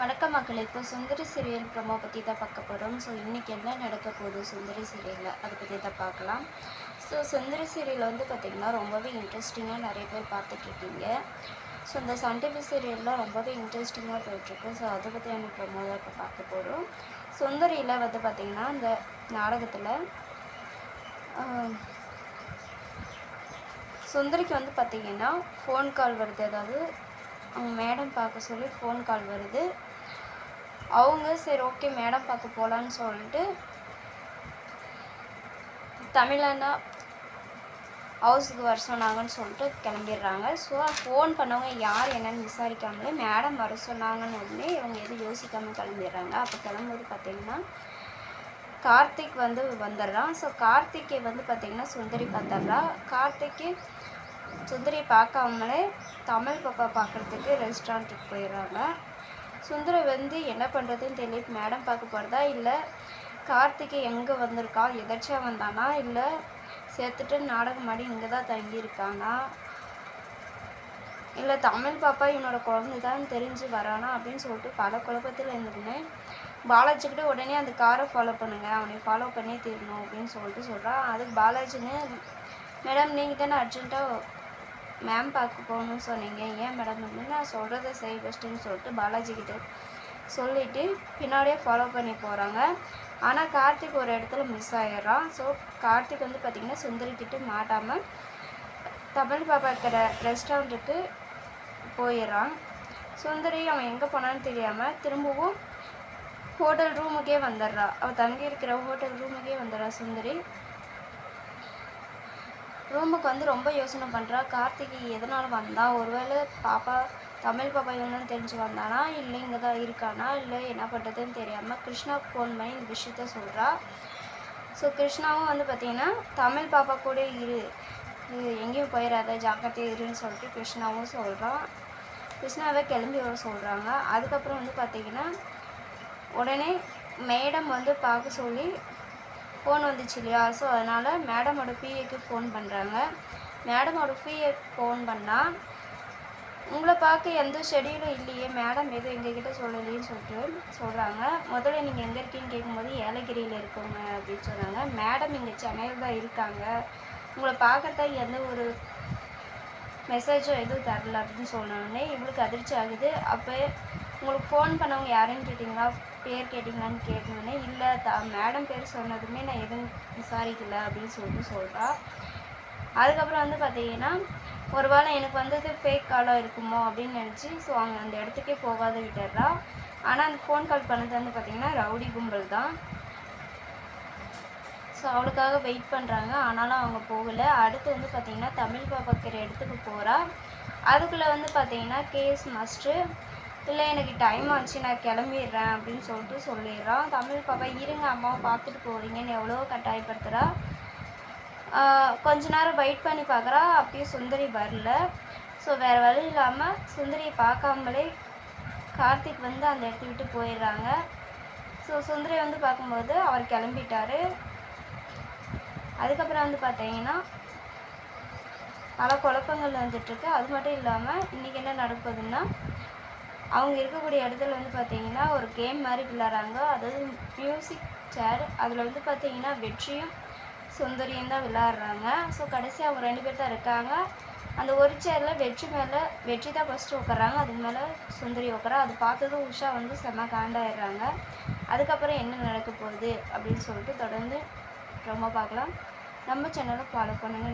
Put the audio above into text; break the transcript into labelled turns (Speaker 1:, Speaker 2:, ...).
Speaker 1: வணக்கம் மக்கள் இப்போ சுந்தரி சீரியல் ப்ரமோ பற்றி தான் பார்க்க போகிறோம் ஸோ இன்றைக்கி என்ன நடக்க போகுது சுந்தரி சீரியலில் அதை பற்றி தான் பார்க்கலாம். ஸோ சுந்தரி சீரியல் வந்து பார்த்திங்கன்னா ரொம்பவே இன்ட்ரெஸ்டிங்காக நிறைய பேர் பார்த்துட்ருக்கீங்க. ஸோ இந்த சன் டிவி சீரியல்லாம் ரொம்பவே இன்ட்ரெஸ்டிங்காக போயிட்டுருக்கு ஸோ அதை பற்றி ப்ரமோ தான் இப்போ பார்க்க போகிறோம் சுந்தரியில் வந்து பார்த்திங்கன்னா இந்த நாடகத்தில் சுந்தரிக்கு வந்து பார்த்திங்கன்னா ஃபோன் கால் வருது. அதாவது அவங்க மேடம் பார்க்க சொல்லி ஃபோன் கால் வருது. அவங்க சரி ஓகே மேடம் பார்க்க போகலான்னு சொல்லிட்டு தமிழனா ஹவுஸுக்கு வர சொன்னாங்கன்னு சொல்லிட்டு கிளம்பிடுறாங்க. ஸோ ஃபோன் பண்ணவங்க யார் என்னன்னு விசாரிக்காமலே மேடம் வர சொன்னாங்கன்னு உடனே இவங்க எதுவும் யோசிக்காமல் கிளம்பிடுறாங்க. அப்போ கிளம்பும்போது பார்த்திங்கன்னா கார்த்திக் வந்து வந்துடுறான். ஸோ கார்த்திகை வந்து பார்த்திங்கன்னா சுந்தரி பார்த்துட்றா. கார்த்திக்கு சுந்தரி பார்க்காமலே தமிழ் பாப்பா பார்க்குறதுக்கு ரெஸ்டாரண்ட்டுக்கு போயிடுறாங்க. சுந்தர வந்து என்ன பண்ணுறதுன்னு தெரியல. மேடம் பார்க்க போகிறதா இல்லை? கார்த்திகை எங்கே வந்திருக்கான் எதாச்சும் வந்தானா? இல்லை சேர்த்துட்டு நாடகம் ஆடி இங்கே தான் தங்கியிருக்கானா? இல்லை தமிழ் பாப்பா இவனோட குழந்தை தான் தெரிஞ்சு வரானா? அப்படின்னு சொல்லிட்டு பல குழப்பத்தில் இருந்திருந்தேன். பாலாஜிக்கிட்ட உடனே அந்த காரை ஃபாலோ பண்ணுங்கள் அவனை ஃபாலோ பண்ணி தீரணும் அப்படின்னு சொல்லிட்டு சொல்கிறான் அதுக்கு பாலாஜின்னு மேடம் நீங்கள் தானே அர்ஜென்ட்டாக மேம் பார்க்க போகணும்னு சொன்னீங்க. ஏன் மேடம் அப்படின்னு நான் சொல்கிறத செய் பெஸ்ட்டுன்னு சொல்லிட்டு பாலாஜி கிட்ட சொல்லிவிட்டு பின்னாடியே ஃபாலோ பண்ணி போகிறாங்க ஆனால் கார்த்திக் ஒரு இடத்துல மிஸ் ஆகிடுறான் ஸோ கார்த்திக் வந்து பார்த்திங்கன்னா சுந்தரி மாட்டாமல் தமிழ் பாப்பா இருக்கிற ரெஸ்டாரண்ட்டுக்கு போயிடுறான். சுந்தரி அவன் எங்கே போனான்னு தெரியாமல் திரும்பவும் ஹோட்டல் ரூமுக்கே வந்துடுறா. அவள் தங்கி இருக்கிற ஹோட்டல் ரூமுக்கே வந்துடுறா சுந்தரி. ரோமுக்கு வந்து ரொம்ப யோசனை பண்ணுறா கார்த்திகை எதனால் வந்தால் ஒருவேளை பாப்பா தமிழ் பாப்பா இவங்கன்னு தெரிஞ்சு வந்தானா? இல்லை இங்கே தான் இருக்கானா? இல்லை என்ன பண்ணுறதுன்னு தெரியாமல் கிருஷ்ணாவுக்கு ஃபோன் பண்ணி இந்த விஷயத்த சொல்கிறா ஸோ கிருஷ்ணாவும் வந்து பார்த்திங்கன்னா தமிழ் பாப்பா கூட இரு. இது எங்கேயும் போயிடாத ஜாக்கிரதையாக இருன்னு சொல்லிட்டு கிருஷ்ணாவும் சொல்கிறான் கிருஷ்ணாவை கிளம்பி வர சொல்கிறாங்க அதுக்கப்புறம் வந்து பார்த்திங்கன்னா உடனே மேடம் வந்து பார்க்க சொல்லி ஃபோன் வந்துச்சு இல்லையா? ஸோ அதனால் மேடமோட பிஏக்கு ஃபோன் பண்ணுறாங்க மேடமோட பிஏ ஃபோன் பண்ணால் உங்களை பார்க்க எந்த ஷெடியூலும் இல்லையே மேடம் எதுவும் எங்ககிட்ட சொல்லலையேன்னு சொல்லிட்டு சொல்கிறாங்க முதல்ல நீங்கள் எங்கே இருக்கீங்கன்னு கேட்கும்போது ஏலகிரியில் இருக்கோங்க அப்படின்னு சொன்னாங்க. மேடம் இங்கே சென்னையில் தான் இருக்காங்க. உங்களை பார்க்கறதா எந்த ஒரு மெசேஜும் எதுவும் தரல அப்படின்னு சொன்னோடனே இவளுக்கு அதிர்ச்சி ஆகுது. அப்போ உங்களுக்கு ஃபோன் பண்ணவங்க யாருன்னு கேட்டிங்களா? பேர் கேட்டிங்களான்னு கேட்டோடனே இல்லை த மேடம் பேர் சொன்னதுமே நான் எதுவும் விசாரிக்கல அப்படின்னு சொல்லிட்டு சொல்கிறா அதுக்கப்புறம் வந்து பார்த்தீங்கன்னா ஒருவேளை எனக்கு வந்தது ஃபேக் காலாக இருக்குமோ அப்படின்னு நினச்சி ஸோ அவங்க அந்த இடத்துக்கே போகாத விட்டுறா. ஆனால் அந்த ஃபோன் கால் பண்ணது வந்து பார்த்திங்கன்னா ரவுடி கும்பல் தான். ஸோ அவளுக்காக வெயிட் பண்ணுறாங்க ஆனாலும் அவங்க போகலை. அடுத்து வந்து பார்த்திங்கன்னா தமிழ் பாப்பாக்கிற இடத்துக்கு போகிறா அதுக்குள்ளே வந்து பார்த்திங்கன்னா கேஎஸ் மாஸ்டர் இல்லை எனக்கு டைம் ஆச்சு நான் கிளம்பிடுறேன் அப்படின்னு சொல்லிட்டு சொல்லிடுறான் தமிழ் பாப்பா இருங்க அம்மாவை பார்த்துட்டு போகிறீங்கன்னு எவ்வளோ கட்டாயப்படுத்துகிறா கொஞ்ச நேரம் வெயிட் பண்ணி பார்க்குறா. அப்பயும் சுந்தரி வரல. ஸோ வேறு வழி இல்லாமல் சுந்தரியை பார்க்காமலே கார்த்திக் வந்து அந்த இடத்த விட்டு போயிடுறாங்க. ஸோ சுந்தரி வந்து பார்க்கும்போது அவர் கிளம்பிட்டார். அதுக்கப்புறம் வந்து பார்த்தீங்கன்னா பல குழப்பங்கள் வந்துட்டுருக்கு அது மட்டும் இல்லாமல் இன்றைக்கி என்ன நடக்குதுன்னா அவங்க இருக்கக்கூடிய இடத்துல வந்து பார்த்தீங்கன்னா ஒரு கேம் மாதிரி விளாட்றாங்க அதாவது மியூசிக் சேர் அதில் வந்து பார்த்தீங்கன்னா வெற்றியும் சுந்தரியும் தான் விளாட்றாங்க ஸோ கடைசி அவங்க ரெண்டு பேர் தான் இருக்காங்க. அந்த ஒரு சேரில் வெற்றி மேலே வெற்றி தான் ஃபஸ்ட்டு உட்காராங்க அதுக்கு மேலே சுந்தரி உட்காரா அது பார்த்ததும் உஷா வந்து செம்ம காண்டாயிடுறாங்க அதுக்கப்புறம் என்ன நடக்க போகுது அப்படின்னு சொல்லிட்டு தொடர்ந்து ரொம்ப பார்க்கலாம். நம்ம சேனலை ஃபாலோ பண்ணுங்கள்